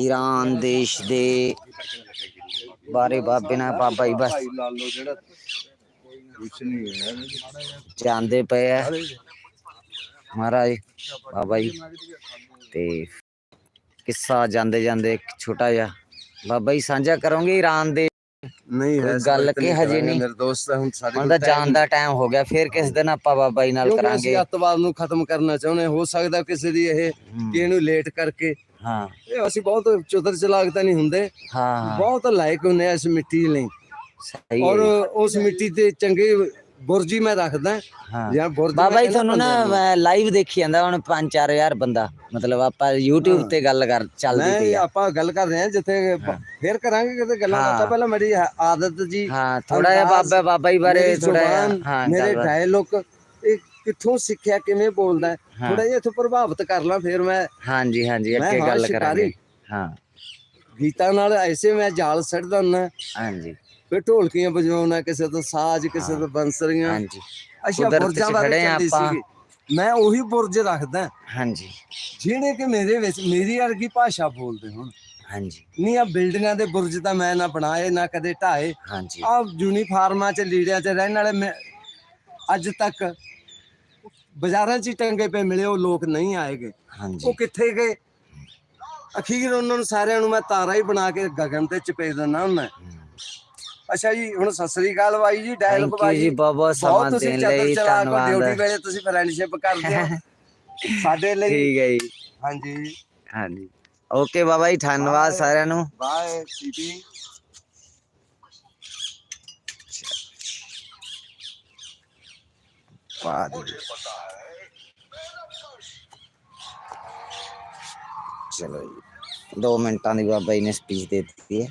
Iran ਦੇਸ਼ ਦੇ ਬਾਰੇ ਬਾਬੇ ਨਾਲ ਬਾਬਾ ਜੀ, ਬਸ। ਜਾਂਦੇ ਪਏ ਆ। ਮਹਾਰਾਜ, ਬਾਬਾ ਜੀ। ਤੇ ਕਿੱਸਾ ਜਾਂਦੇ ਜਾਂਦੇ ਇੱਕ ਛੋਟਾ ਜਿਹਾ। ਬਾਬਾ ਜੀ, ਸਾਂਝਾ ਕਰੋਗੇ ਈਰਾਨ ਦੇ ਨਹੀਂ ਕੋਈ ਗੱਲ ਕਿ ਹਜੇ ਨਹੀਂ। ਮੇਰੇ ਦੋਸਤ ਹੁਣ ਸਾਡੇ ਹੁਣ ਤਾਂ ਜਾਣ ਦਾ ਟਾਈਮ ਹੋ ਗਿਆ ਫਿਰ ਕਿਸ ਦਿਨ ਆਪਾਂ ਬਾਬਾ ਜੀ ਨਾਲ ਕਰਾਂਗੇ ਅਸੀਂ ਅੱਤਵਾਦ ਨੂੰ ਖਤਮ ਕਰਨਾ ਚਾਹੁੰਦੇ ਹਾਂ। ਹੋ ਸਕਦਾ ਕਿਸੇ ਦੀ ਇਹ ਕਿ ਇਹਨੂੰ ਲੇਟ ਕਰਕੇ। ਹਾਂ। ਇਹ ਅਸੀਂ ਬਹੁਤ ਚੁਤਰ ਚਲਾਕ ਤਾਂ ਨਹੀਂ ਹੁੰਦੇ। ਹਾਂ। ਹਾਂ ਬਹੁਤ ਲਾਇਕ ਹੁੰਦੇ ਆ ਇਸ ਮਿੱਟੀ ਲਈ। ਸਹੀ ਔਰ ਹੈ ਉਸ ਮਿੱਟੀ ਤੇ ਚੰਗੇ ਬੁਰਜੀ ਮੈਂ ਰੱਖਦਾ ਹਾਂ। ਜਾਂ ਬੁਰਜ ਬਾਬਾ ਮੈਂ ਜੀ ਤੁਹਾਨੂੰ ਨਾ ਲਾਈਵ ਦੇਖੀ ਜਾਂਦਾ ਹੁਣ 5-4000 ਬੰਦਾ। ਮਤਲਬ ਆਪਾਂ YouTube ਤੇ ਗੱਲ ਕਰ ਚੱਲਦੀ ਪਈ ਨਹੀਂ ਆ ਆਪਾਂ ਗੱਲ ਕਰ ਰਹੇ ਹਾਂ ਜਿੱਥੇ ਫੇਰ ਕਰਾਂਗੇ ਕਿਤੇ ਗੱਲਾਂ ਹਾਂ। ਬਾਤਾਂ ਪਹਿਲਾਂ ਮੇਰੀ ਹ- ਆਦਤ ਜੀ ਹਾਂ ਥੋੜਾ ਜਿਹਾ ਬਾਬਾ ਬਾਬਾ ਜੀ ਬਾਰੇ ਮੇਰੀ ਥੋੜਾ ਜ਼ੁਬਾਨ, ਹਾਂ ਮੇਰੇ ਗੱਲਬਾਤ। ਡਾਇਲੋਗ ਇਹ ਕਿੱਥੋਂ ਸਿੱਖਿਆ ਕਿਵੇਂ ਬੋਲਦਾ ਹਾਂ। ਥੋੜਾ ਜਿਹਾ ਇੱਥੋਂ ਪ੍ਰਭਾਵਿਤ ਕਰ ਲਾਂ ਫਿਰ ਮੈਂ ਹਾਂਜੀ ਹਾਂਜੀ ਮੈਂ ਅੱਗੇ ਹਾਂ ਗੱਲ ਸ਼ਿਕਾਰੀ। ਕਰਾਂਗੇ। ਹਾਂ। ਗੀਤਾਂ ਨਾਲ ਐਸੇ ਮੈਂ ਜਾਲ ਸੱਟਦਾ ਹੁੰਦਾ। ਹਾਂਜੀ। ਫਿਰ ਢੋਲਕੀਆਂ ਵਜਾਉਣਾ ਕਿਸੇ ਤੋਂ ਸਾਜ਼ ਕਿਸੇ ਤੋਂ ਬੰਸਰੀਆਂ। ਹਾਂਜੀ। ਅੱਛਾ ਬੁਰਜਾਂ ਬਾਰੇ ਚੱਲਦੀ ਆਪਾਂ। ਸੀਗੀ। ਮੈਂ ਉਹੀ ਬੁਰਜ ਰੱਖਦਾ। ਹਾਂਜੀ। ਜਿਹੜੇ ਕਿ ਮੇਰੇ ਵਿੱਚ ਮੇਰੀ ਵਰਗੀ ਭਾਸ਼ਾ ਬੋਲਦੇ ਹੁਣ। ਹਾਂਜੀ। ਨਹੀਂ ਆ ਬਿਲਡਿੰਗਾਂ ਦੇ ਬੁਰਜ ਤਾਂ ਮੈਂ ਨਾ ਬਣਾਏ ਨਾ ਕਦੇ ਢਾਏ। ਹਾਂਜੀ। ਆ ਯੂਨੀਫਾਰਮਾਂ 'ਚ ਲੀੜਿਆਂ 'ਚ ਰਹਿਣ ਵਾਲੇ ਮੈਂ ਅੱਜ ਤੱਕ ਬਾਜ਼ਾਰਾਂ 'ਚ ਟੰਗੇ ਪਏ ਮਿਲੇ ਉਹ ਲੋਕ ਨਹੀਂ ਆਏਗੇ। ਹਾਂਜੀ। ਉਹ ਕਿੱਥੇ ਗਏ? ਅਖੀਰ ਉਹਨਾਂ ਨੂੰ ਸਾਰਿਆਂ ਨੂੰ ਮੈਂ ਤਾਰਾ ਹੀ ਬਣਾ ਕੇ ਗਗਨ ਤੇ ਚਪੇ ਦਿੰਦਾ ਹੁੰਦਾ ਅੱਛਾ ਜੀ ਹੁਣ ਸਤਿ ਸ੍ਰੀ ਅਕਾਲ ਬਾਈ ਜੀ ਜੀ। ਬਾਈ ਬਹੁਤ ਬਹੁਤ ਸਮਾਂ ਦੇਣ ਲਈ ਕੇ ਡਿਊਟੀ ਧੰਨਵਾਦ ਵੇਲੇ ਤੁਸੀਂ ਫਰੈਂਡਸ਼ਿਪ ਕਰਦੇ ਹੋ। ਸਾਡੇ ਲਈ ਠੀਕ ਹੈ ਜੀ। ਹਾਂਜੀ। ਹਾਂਜੀ। ਓਕੇ ਬਾਬਾ ਜੀ ਧੰਨਵਾਦ ਸਾਰਿਆਂ ਨੂੰ। ਬਾਏ ਸੀਪੀ ਪਾ ਦੇ ਚਲੋ ਜੀ। 2 ਮਿੰਟਾਂ ਦੀ ਬਾਬਾ ਜੀ ਨੇ ਸਪੀਚ ਦੇ ਦਿੱਤੀ ਹੈ।